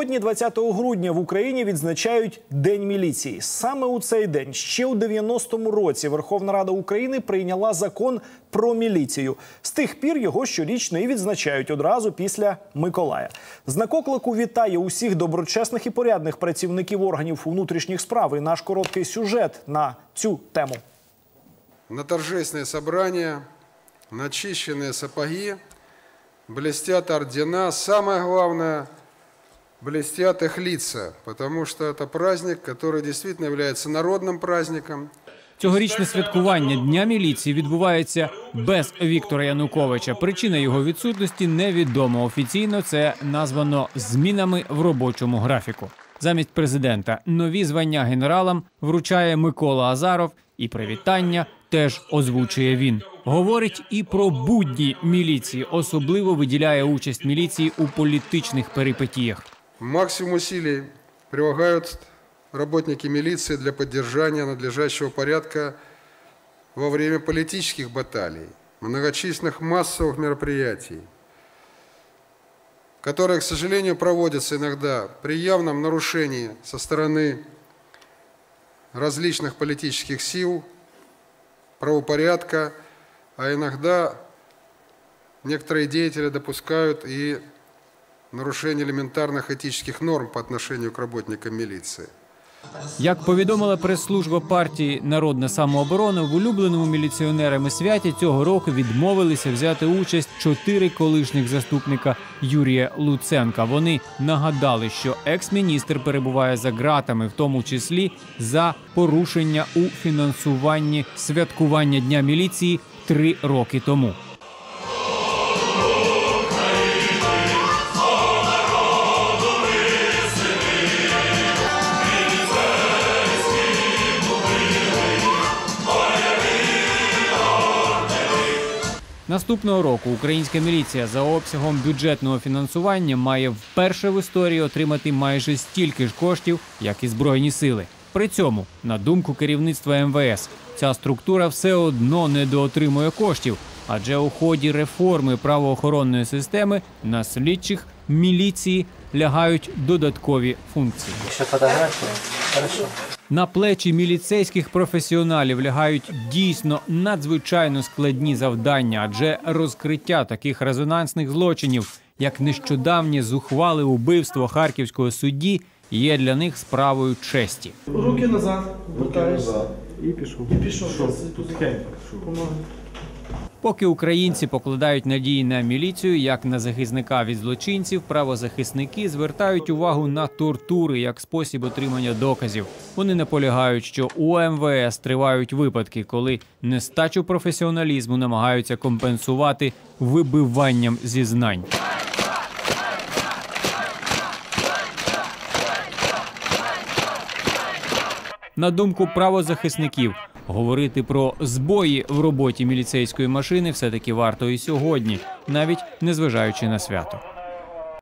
Сьогодні, 20 грудня, в Україні відзначають День міліції. Саме у цей день, ще у 90-му році, Верховна Рада України прийняла закон про міліцію. З тих пір його щорічно і відзначають одразу після Миколая. Знак оклику вітає усіх доброчесних і порядних працівників органів внутрішніх справ. І наш короткий сюжет на цю тему. На торжественное собрание начищенные сапоги, блестят ордена. Самое главное, блестят их лица, потому что это праздник, который действительно является народным праздником. Цьогорічне святкування Дня міліції відбувається без Віктора Януковича. Причина його відсутності невідома. Офіційно це названо змінами в робочому графіку. Замість президента нові звання генералам вручає Микола Азаров, і привітання теж озвучує він. Говорить і про будні міліції, особливо виділяє участь міліції у політичних перипетіях. Максимум усилий прилагают работники милиции для поддержания надлежащего порядка во время политических баталий, многочисленных массовых мероприятий, которые, к сожалению, проводятся иногда при явном нарушении со стороны различных политических сил, правопорядка, а иногда некоторые деятели допускают и нарушение элементарных этических норм по отношению к работникам милиции. Як повідомила прес-служба партії Народна самооборона, в улюбленому міліціонерами святі цього року відмовилися взяти участь чотири колишніх заступника Юрія Луценка. Вони нагадали, що екс-міністр перебуває за ґратами, в тому числі за порушення у фінансуванні святкування дня міліції три роки тому. Наступного року українська міліція за обсягом бюджетного фінансування має вперше в історії отримати майже стільки ж коштів, як і збройні сили. При цьому, на думку керівництва МВС, ця структура все одно недоотримує коштів, адже у ході реформи правоохоронної системи на слідчих міліції лягають додаткові функції. Еще фотография. На плечі міліцейських професіоналів лягають дійсно надзвичайно складні завдання, адже розкриття таких резонансних злочинів, як нещодавнє зухвале убивство харківського судді, є для них справою честі. Руки назад, вертаєшся. І пішов. І пішов. Помагай. Поки українці покладають надії на міліцію як на захисника від злочинців, правозахисники звертають увагу на тортури як спосіб отримання доказів. Вони наполягають, що у МВС тривають випадки, коли нестачу професіоналізму намагаються компенсувати вибиванням зізнань. На думку правозахисників, говорити про збої в роботі міліцейської машини все таки варто і сьогодні, навіть незважаючи на свято.